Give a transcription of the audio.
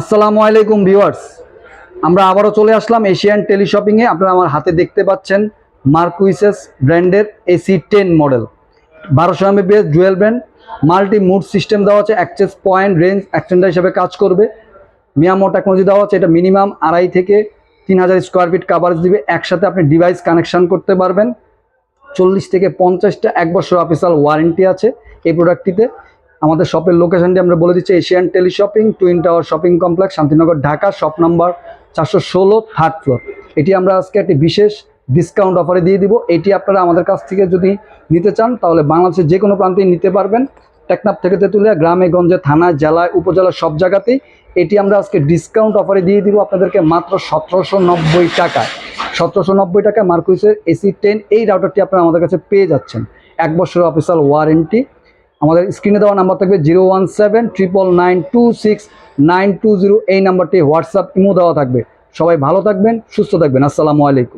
আসসালামু আলাইকুম ভিউয়ার্স। আমরা আবারও চলে আসলাম এশিয়ান টেলিশপিংয়ে। আপনারা আমার হাতে দেখতে পাচ্ছেন মার্কুইসেস ব্র্যান্ডের এসি টেন মডেল। বারোশো Mbps jewel brand, multi mood system দেওয়া আছে, অ্যাক্সেস পয়েন্ট রেঞ্জ এক্সটেন্ডার হিসেবে কাজ করবে। মিয়ামো টেকনোলজি দেওয়া আছে, এটা মিনিমাম আড়াই থেকে তিন হাজার স্কোয়ার ফিট কাভারেজ দিবে। একসাথে আপনি ডিভাইস কানেকশান করতে পারবেন। চল্লিশ থেকে পঞ্চাশটা এক বছর অফিসিয়াল ওয়ারেন্টি আছে এই প্রোডাক্টটিতে আমাদের শপের লোকেশনটি আমরা বলে দিচ্ছি Asian tele shopping twin tower shopping complex Shantinagar, Dhaka shop number চারশো ষোলো থার্ড ফ্লোর এটি আমরা আজকে একটি বিশেষ ডিসকাউন্ট অফারে দিয়ে দিব। এটি আপনারা আমাদের কাছ থেকে যদি নিতে চান, তাহলে বাংলাদেশের যে কোনো প্রান্তেই নিতে পারবেন। টেকনাফ থেকে তেঁতুলিয়া, গ্রামে, গঞ্জে থানা জেলায়, উপজেলা, সব জায়গাতেই এটি আমরা আজকে ডিসকাউন্ট অফারে দিয়ে দিব আপনাদেরকে মাত্র সতেরোশো নব্বই টাকায়। সতেরোশো নব্বই টাকায় মার্কুইসের এসি টেন এই রাউটারটি আপনারা আমাদের কাছে পেয়ে যাচ্ছেন। এক বছরের অফিসিয়াল ওয়ারেন্টি আমাদের স্ক্রিনে দেওয়া নাম্বার থাকবে zero one seven triple nine two six nine two zero এই নাম্বারটি হোয়াটসঅ্যাপ ইমো দেওয়া থাকবে। সবাই ভালো থাকবেন, সুস্থ থাকবেন। আসসালামু আলাইকুম।